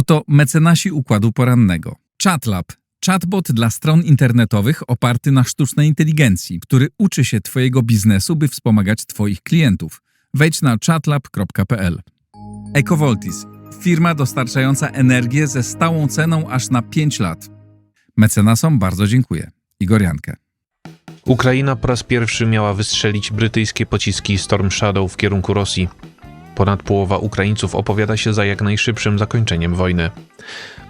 Oto mecenasi układu porannego. ChatLab. Chatbot dla stron internetowych oparty na sztucznej inteligencji, który uczy się Twojego biznesu, by wspomagać Twoich klientów. Wejdź na chatlab.pl. EcoVoltis. Firma dostarczająca energię ze stałą ceną aż na 5 lat. Mecenasom bardzo dziękuję. Igor Jankę. Ukraina po raz pierwszy miała wystrzelić brytyjskie pociski Storm Shadow w kierunku Rosji. Ponad połowa Ukraińców opowiada się za jak najszybszym zakończeniem wojny.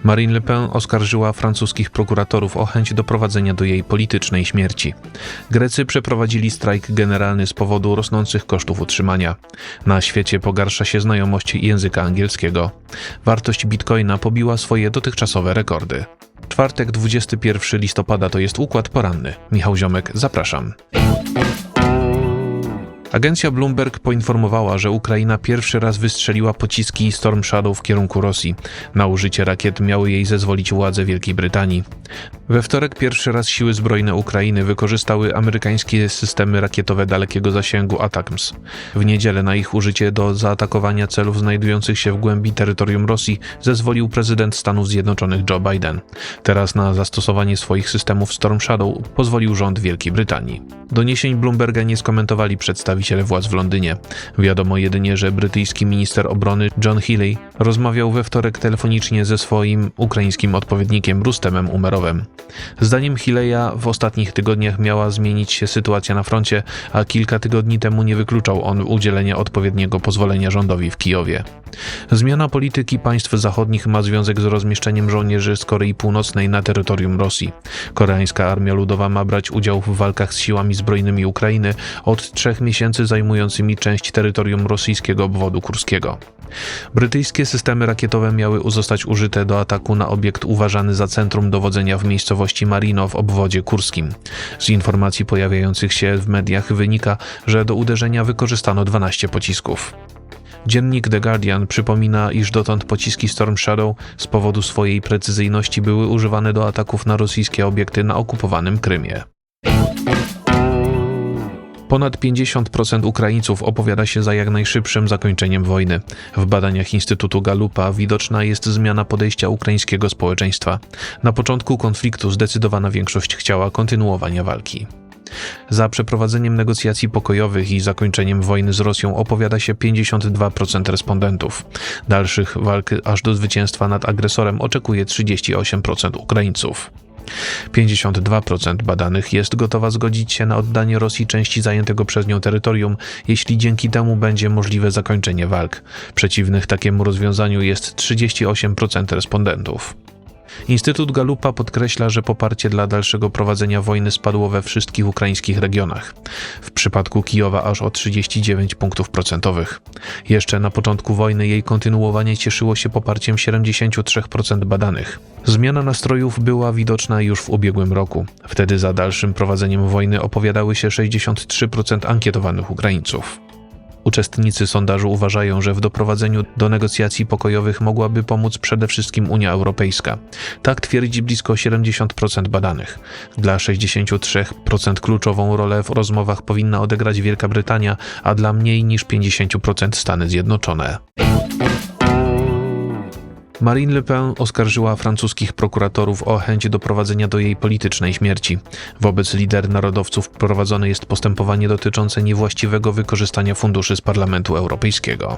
Marine Le Pen oskarżyła francuskich prokuratorów o chęć doprowadzenia do jej politycznej śmierci. Grecy przeprowadzili strajk generalny z powodu rosnących kosztów utrzymania. Na świecie pogarsza się znajomość języka angielskiego. Wartość bitcoina pobiła swoje dotychczasowe rekordy. Czwartek 21 listopada to jest układ poranny. Michał Ziomek, zapraszam. Agencja Bloomberg poinformowała, że Ukraina pierwszy raz wystrzeliła pociski Storm Shadow w kierunku Rosji. Na użycie rakiet miały jej zezwolić władze Wielkiej Brytanii. We wtorek pierwszy raz siły zbrojne Ukrainy wykorzystały amerykańskie systemy rakietowe dalekiego zasięgu ATACMS. W niedzielę na ich użycie do zaatakowania celów znajdujących się w głębi terytorium Rosji zezwolił prezydent Stanów Zjednoczonych Joe Biden. Teraz na zastosowanie swoich systemów Storm Shadow pozwolił rząd Wielkiej Brytanii. Doniesień Bloomberga nie skomentowali przedstawiciele władz w Londynie. Wiadomo jedynie, że brytyjski minister obrony John Healey rozmawiał we wtorek telefonicznie ze swoim ukraińskim odpowiednikiem Rustemem Umerowem. Zdaniem Healeya w ostatnich tygodniach miała zmienić się sytuacja na froncie, a kilka tygodni temu nie wykluczał on udzielenia odpowiedniego pozwolenia rządowi w Kijowie. Zmiana polityki państw zachodnich ma związek z rozmieszczeniem żołnierzy z Korei Północnej na terytorium Rosji. Koreańska Armia Ludowa ma brać udział w walkach z siłami zbrojnymi Ukrainy od trzech miesięcy zajmującymi część terytorium rosyjskiego obwodu kurskiego. Brytyjskie systemy rakietowe miały zostać użyte do ataku na obiekt uważany za centrum dowodzenia w miejscowości Marino w obwodzie kurskim. Z informacji pojawiających się w mediach wynika, że do uderzenia wykorzystano 12 pocisków. Dziennik The Guardian przypomina, iż dotąd pociski Storm Shadow z powodu swojej precyzyjności były używane do ataków na rosyjskie obiekty na okupowanym Krymie. Ponad 50% Ukraińców opowiada się za jak najszybszym zakończeniem wojny. W badaniach Instytutu Galupa widoczna jest zmiana podejścia ukraińskiego społeczeństwa. Na początku konfliktu zdecydowana większość chciała kontynuowania walki. Za przeprowadzeniem negocjacji pokojowych i zakończeniem wojny z Rosją opowiada się 52% respondentów. Dalszych walk aż do zwycięstwa nad agresorem oczekuje 38% Ukraińców. 52% badanych jest gotowa zgodzić się na oddanie Rosji części zajętego przez nią terytorium, jeśli dzięki temu będzie możliwe zakończenie walk. Przeciwnych takiemu rozwiązaniu jest 38% respondentów. Instytut Galupa podkreśla, że poparcie dla dalszego prowadzenia wojny spadło we wszystkich ukraińskich regionach. W przypadku Kijowa aż o 39 punktów procentowych. Jeszcze na początku wojny jej kontynuowanie cieszyło się poparciem 73% badanych. Zmiana nastrojów była widoczna już w ubiegłym roku. Wtedy za dalszym prowadzeniem wojny opowiadały się 63% ankietowanych Ukraińców. Uczestnicy sondażu uważają, że w doprowadzeniu do negocjacji pokojowych mogłaby pomóc przede wszystkim Unia Europejska. Tak twierdzi blisko 70% badanych. Dla 63% kluczową rolę w rozmowach powinna odegrać Wielka Brytania, a dla mniej niż 50% Stany Zjednoczone. Marine Le Pen oskarżyła francuskich prokuratorów o chęć doprowadzenia do jej politycznej śmierci. Wobec lider narodowców prowadzone jest postępowanie dotyczące niewłaściwego wykorzystania funduszy z Parlamentu Europejskiego.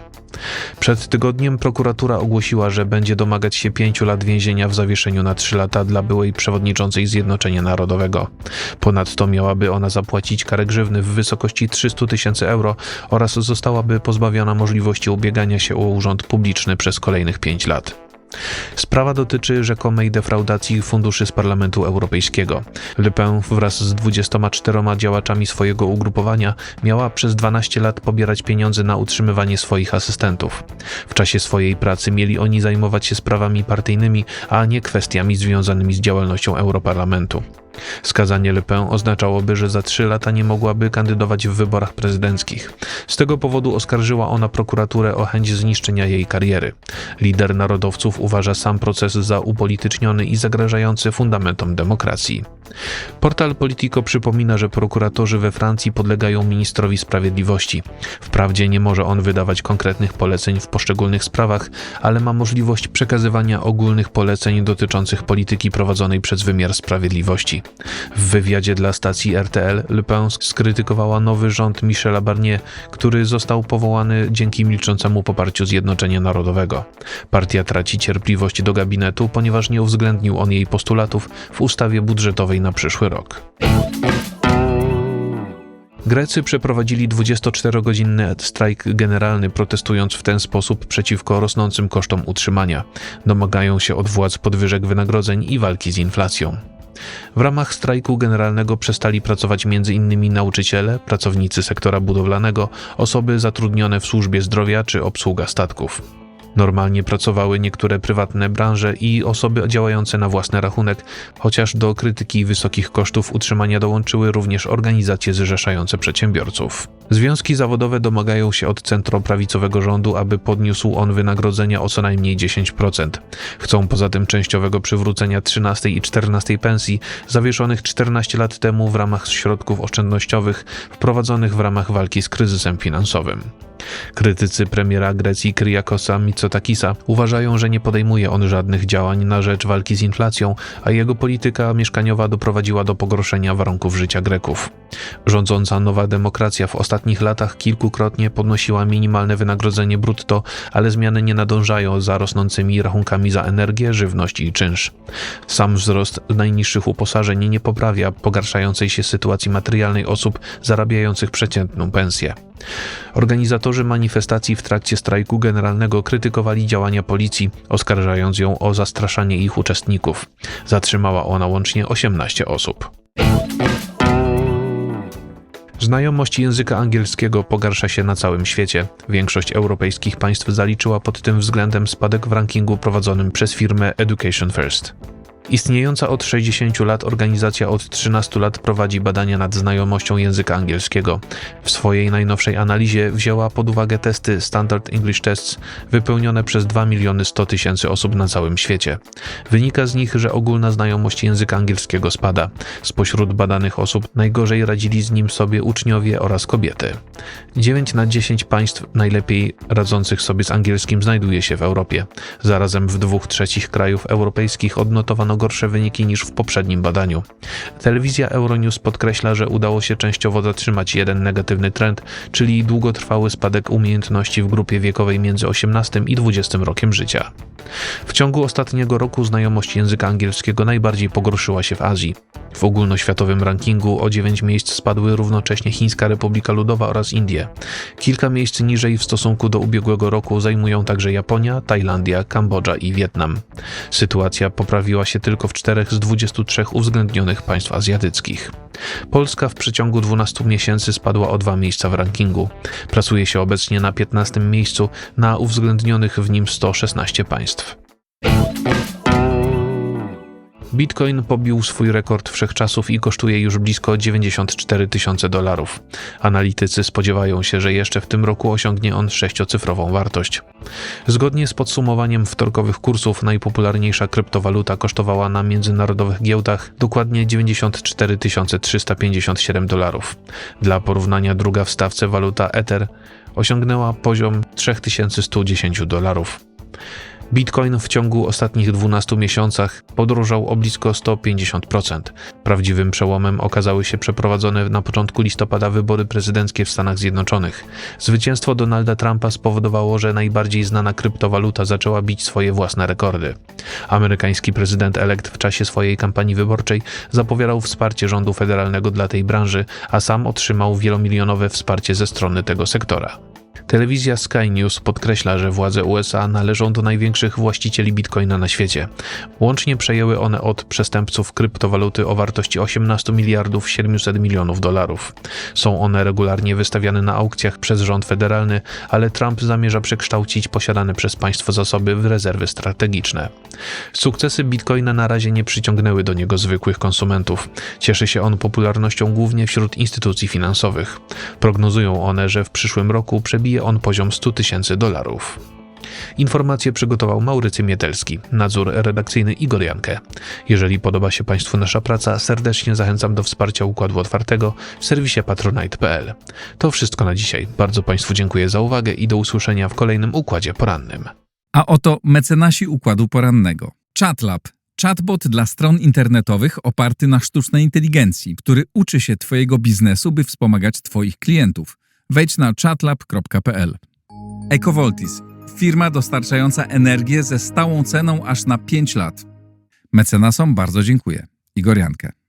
Przed tygodniem prokuratura ogłosiła, że będzie domagać się pięciu lat więzienia w zawieszeniu na trzy lata dla byłej przewodniczącej Zjednoczenia Narodowego. Ponadto miałaby ona zapłacić karę grzywny w wysokości 300 tysięcy euro oraz zostałaby pozbawiona możliwości ubiegania się o urząd publiczny przez kolejnych pięć lat. Sprawa dotyczy rzekomej defraudacji funduszy z Parlamentu Europejskiego. Le Pen wraz z 24 działaczami swojego ugrupowania miała przez 12 lat pobierać pieniądze na utrzymywanie swoich asystentów. W czasie swojej pracy mieli oni zajmować się sprawami partyjnymi, a nie kwestiami związanymi z działalnością Europarlamentu. Skazanie Le Pen oznaczałoby, że za trzy lata nie mogłaby kandydować w wyborach prezydenckich. Z tego powodu oskarżyła ona prokuraturę o chęć zniszczenia jej kariery. Lider narodowców uważa sam proces za upolityczniony i zagrażający fundamentom demokracji. Portal Politico przypomina, że prokuratorzy we Francji podlegają ministrowi sprawiedliwości. Wprawdzie nie może on wydawać konkretnych poleceń w poszczególnych sprawach, ale ma możliwość przekazywania ogólnych poleceń dotyczących polityki prowadzonej przez wymiar sprawiedliwości. W wywiadzie dla stacji RTL Le Pen skrytykowała nowy rząd Michela Barnier, który został powołany dzięki milczącemu poparciu Zjednoczenia Narodowego. Partia traci cierpliwość do gabinetu, ponieważ nie uwzględnił on jej postulatów w ustawie budżetowej na przyszły rok. Grecy przeprowadzili 24-godzinny strajk generalny, protestując w ten sposób przeciwko rosnącym kosztom utrzymania. Domagają się od władz podwyżek wynagrodzeń i walki z inflacją. W ramach strajku generalnego przestali pracować m.in. nauczyciele, pracownicy sektora budowlanego, osoby zatrudnione w służbie zdrowia czy obsługa statków. Normalnie pracowały niektóre prywatne branże i osoby działające na własny rachunek, chociaż do krytyki wysokich kosztów utrzymania dołączyły również organizacje zrzeszające przedsiębiorców. Związki zawodowe domagają się od centroprawicowego rządu, aby podniósł on wynagrodzenia o co najmniej 10%. Chcą poza tym częściowego przywrócenia 13 i 14 pensji, zawieszonych 14 lat temu w ramach środków oszczędnościowych wprowadzonych w ramach walki z kryzysem finansowym. Krytycy premiera Grecji Kyriakosa Mitsotakisa uważają, że nie podejmuje on żadnych działań na rzecz walki z inflacją, a jego polityka mieszkaniowa doprowadziła do pogorszenia warunków życia Greków. Rządząca Nowa Demokracja w ostatnich latach kilkukrotnie podnosiła minimalne wynagrodzenie brutto, ale zmiany nie nadążają za rosnącymi rachunkami za energię, żywność i czynsz. Sam wzrost najniższych uposażeń nie poprawia pogarszającej się sytuacji materialnej osób zarabiających przeciętną pensję. Organizatorzy manifestacji w trakcie strajku generalnego krytykowali działania policji, oskarżając ją o zastraszanie ich uczestników. Zatrzymała ona łącznie 18 osób. Znajomość języka angielskiego pogarsza się na całym świecie. Większość europejskich państw zaliczyła pod tym względem spadek w rankingu prowadzonym przez firmę Education First. Istniejąca od 60 lat organizacja od 13 lat prowadzi badania nad znajomością języka angielskiego. W swojej najnowszej analizie wzięła pod uwagę testy Standard English Tests wypełnione przez 2 miliony 100 tysięcy osób na całym świecie. Wynika z nich, że ogólna znajomość języka angielskiego spada. Spośród badanych osób najgorzej radzili z nim sobie uczniowie oraz kobiety. 9 na 10 państw najlepiej radzących sobie z angielskim znajduje się w Europie. Zarazem w dwóch trzecich krajów europejskich odnotowano gorsze wyniki niż w poprzednim badaniu. Telewizja Euronews podkreśla, że udało się częściowo zatrzymać jeden negatywny trend, czyli długotrwały spadek umiejętności w grupie wiekowej między 18 i 20 rokiem życia. W ciągu ostatniego roku znajomość języka angielskiego najbardziej pogorszyła się w Azji. W ogólnoświatowym rankingu o 9 miejsc spadły równocześnie Chińska Republika Ludowa oraz Indie. Kilka miejsc niżej w stosunku do ubiegłego roku zajmują także Japonia, Tajlandia, Kambodża i Wietnam. Sytuacja poprawiła się tylko w czterech z 23 uwzględnionych państw azjatyckich. Polska w przeciągu 12 miesięcy spadła o dwa miejsca w rankingu. Pracuje się obecnie na 15 miejscu na uwzględnionych w nim 116 państw. Bitcoin pobił swój rekord wszechczasów i kosztuje już blisko 94 tysiące dolarów. Analitycy spodziewają się, że jeszcze w tym roku osiągnie on sześciocyfrową wartość. Zgodnie z podsumowaniem wtorkowych kursów, najpopularniejsza kryptowaluta kosztowała na międzynarodowych giełdach dokładnie 94 357 dolarów. Dla porównania druga w stawce waluta Ether osiągnęła poziom 3110 dolarów. Bitcoin w ciągu ostatnich 12 miesiącach podrożał o blisko 150%. Prawdziwym przełomem okazały się przeprowadzone na początku listopada wybory prezydenckie w Stanach Zjednoczonych. Zwycięstwo Donalda Trumpa spowodowało, że najbardziej znana kryptowaluta zaczęła bić swoje własne rekordy. Amerykański prezydent elekt w czasie swojej kampanii wyborczej zapowiadał wsparcie rządu federalnego dla tej branży, a sam otrzymał wielomilionowe wsparcie ze strony tego sektora. Telewizja Sky News podkreśla, że władze USA należą do największych właścicieli bitcoina na świecie. Łącznie przejęły one od przestępców kryptowaluty o wartości 18 miliardów 700 milionów dolarów. Są one regularnie wystawiane na aukcjach przez rząd federalny, ale Trump zamierza przekształcić posiadane przez państwo zasoby w rezerwy strategiczne. Sukcesy bitcoina na razie nie przyciągnęły do niego zwykłych konsumentów. Cieszy się on popularnością głównie wśród instytucji finansowych. Prognozują one, że w przyszłym roku przebije on poziom 100 tysięcy dolarów. Informacje przygotował Maurycy Mietelski, nadzór redakcyjny Igor Jankę. Jeżeli podoba się Państwu nasza praca, serdecznie zachęcam do wsparcia Układu Otwartego w serwisie patronite.pl. To wszystko na dzisiaj. Bardzo Państwu dziękuję za uwagę i do usłyszenia w kolejnym Układzie Porannym. A oto mecenasi układu porannego. Chatlab. Chatbot dla stron internetowych oparty na sztucznej inteligencji, który uczy się Twojego biznesu, by wspomagać Twoich klientów. Wejdź na chatlab.pl. Ecovoltis. Firma dostarczająca energię ze stałą ceną aż na 5 lat. Mecenasom bardzo dziękuję. Igor Jankę.